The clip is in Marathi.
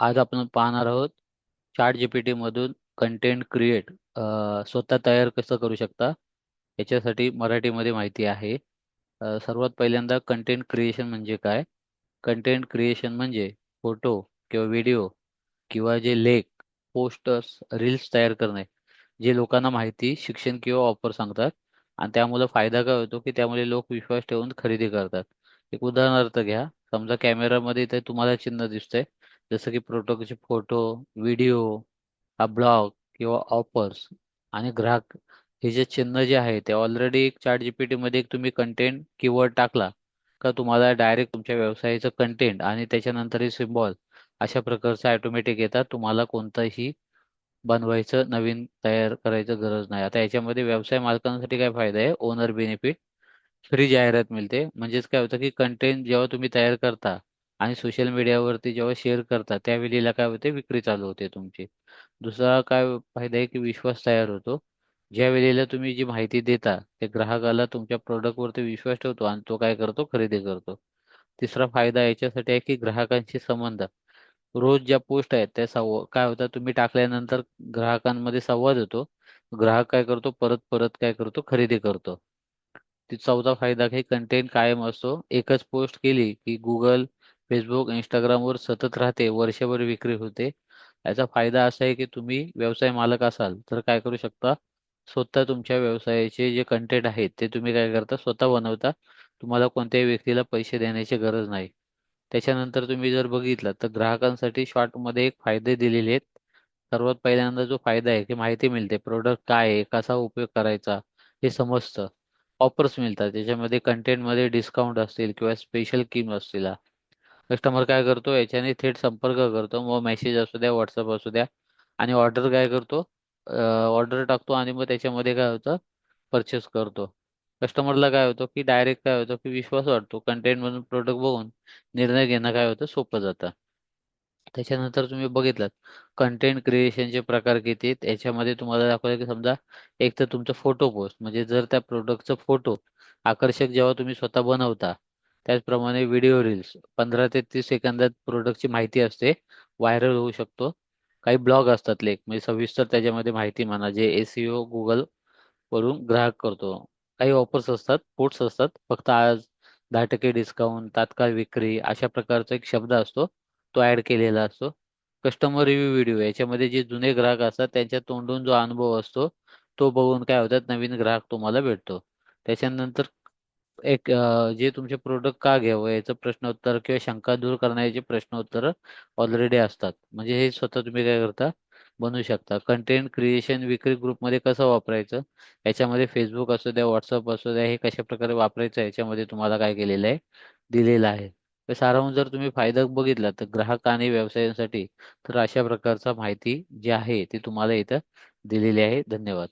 आज आपण पाहणार आहोत चार्ट जीपीटी मधून कंटेंट क्रिएट स्वतः तयार कसं करू शकता याच्यासाठी मराठीमध्ये माहिती आहे. सर्वात पहिल्यांदा कंटेंट क्रिएशन म्हणजे काय? कंटेंट क्रिएशन म्हणजे फोटो किंवा व्हिडिओ किंवा जे लेख पोस्टर्स रील्स तयार करणे जे लोकांना माहिती शिक्षण किंवा ऑफर सांगतात. आणि त्यामुळे फायदा काय होतो की त्यामुळे लोक विश्वास ठेवून खरेदी करतात. एक उदाहरणार्थ घ्या समजा कॅमेरामध्ये इथे तुम्हाला चिन्ह दिसतंय. जसं की प्रोडक्टचे फोटो व्हिडिओ हा ब्लॉग किंवा ऑफर्स आणि ग्राहक हे जे चिन्ह जे आहे ते ऑलरेडी एक चार्ट जीपीटी मध्ये तुम्ही कंटेंट कीवर्ड टाकला का तुम्हाला डायरेक्ट तुमच्या व्यवसायाचं कंटेंट आणि त्याच्यानंतर हे सिम्बॉल अशा प्रकारचं ऑटोमॅटिक येतात तुम्हाला कोणताही बनवायचं नवीन तयार करायचं गरज नाही. आता याच्यामध्ये व्यवसाय मालकांसाठी काय फायदा आहे? ओनर बेनिफिट फ्री जाहिरात मिळते. म्हणजेच काय होतं की कंटेंट जेव्हा तुम्ही तयार करता आणि सोशल मीडियावरती जेव्हा शेअर करता त्यावेळेला काय होते? विक्री चालू होते तुमची. दुसरा काय फायदा आहे की विश्वास तयार होतो. ज्या वेळेला तुम्ही जी माहिती देता ते ग्राहकाला तुमच्या प्रोडक्टवरती विश्वास ठेवतो आणि तो काय करतो? खरेदी करतो. तिसरा फायदा याच्यासाठी आहे की ग्राहकांशी संबंध. रोज ज्या पोस्ट आहेत त्या संव काय होतं तुम्ही टाकल्यानंतर ग्राहकांमध्ये संवाद होतो. ग्राहक काय करतो? परत परत काय करतो? खरेदी करतो. ती चौथा फायदा काही कंटेंट कायम असतो. एकच पोस्ट केली की गुगल फेसबुक इंस्टाग्रामवर सतत राहते वर्षभर विक्री होते. याचा फायदा असा आहे की तुम्ही व्यवसाय मालक असाल तर काय करू शकता? स्वतः तुमच्या व्यवसायाचे जे कंटेंट आहेत ते तुम्ही काय करता? स्वतः बनवता. तुम्हाला कोणत्याही व्यक्तीला पैसे देण्याची गरज नाही. त्याच्यानंतर तुम्ही जर बघितलं तर ग्राहकांसाठी शॉर्टमध्ये एक फायदे दिलेले आहेत. सर्वात पहिल्यांदा जो फायदा आहे की माहिती मिळते. प्रोडक्ट काय आहे? कसा उपयोग करायचा? हे समजतं. ऑफर्स मिळतात. त्याच्यामध्ये कंटेंटमध्ये डिस्काउंट असतील किंवा स्पेशल स्कीम असतील. कस्टमर काय करतो याच्याने थेट संपर्क करतो. मग मेसेज असू द्या व्हॉट्सअप असू द्या. आणि ऑर्डर काय करतो? ऑर्डर टाकतो आणि मग त्याच्यामध्ये काय होतं? परचेस करतो. कस्टमरला काय होतं की डायरेक्ट काय होतं की विश्वास वाटतो कंटेंट म्हणून प्रोडक्ट बघून निर्णय घेणं काय होतं? सोपं जातं. त्याच्यानंतर तुम्ही बघितलं कंटेंट क्रिएशनचे प्रकार किती आहेत? याच्यामध्ये तुम्हाला दाखवलं की समजा एक तर तुमचं फोटो पोस्ट म्हणजे जर त्या प्रोडक्टचा फोटो आकर्षक जेव्हा तुम्ही स्वतः बनवता त्याचप्रमाणे व्हिडिओ रील्स पंधरा ते तीस सेकंदात प्रोडक्टची माहिती असते व्हायरल होऊ शकतो. काही ब्लॉग असतात लेख म्हणजे सविस्तर त्याच्यामध्ये माहिती म्हणा जे एसईओ गुगल वरून ग्राहक करतो. काही ऑफर्स असतात पोट्स असतात फक्त आज दहा टक्के डिस्काउंट तात्काळ विक्री अशा प्रकारचा एक शब्द असतो तो ऍड केलेला असतो. कस्टमर रिव्ह्यू व्हिडिओ याच्यामध्ये जे जुने ग्राहक असतात त्यांच्या तोंडून जो अनुभव असतो तो बघून काय होतात नवीन ग्राहक तुम्हाला भेटतो. त्याच्यानंतर एक अ, जे तुमचे प्रोडक्ट का घ्यावं याचं प्रश्नोत्तर किंवा शंका दूर करण्याचे प्रश्नोत्तर ऑलरेडी असतात. म्हणजे हे स्वतः तुम्ही काय करता? बनवू शकता. कंटेंट क्रिएशन विक्री ग्रुपमध्ये कसं वापरायचं? याच्यामध्ये फेसबुक असू द्या व्हॉट्सअप असू द्या हे कशा प्रकारे वापरायचं याच्यामध्ये तुम्हाला काय केलेलं आहे? दिलेलं आहे. तर सारांश जर तुम्ही फायदा बघितला तर ग्राहक आणि व्यवसायांसाठी तर अशा प्रकारचा माहिती जी आहे ती तुम्हाला इथं दिलेली आहे. धन्यवाद.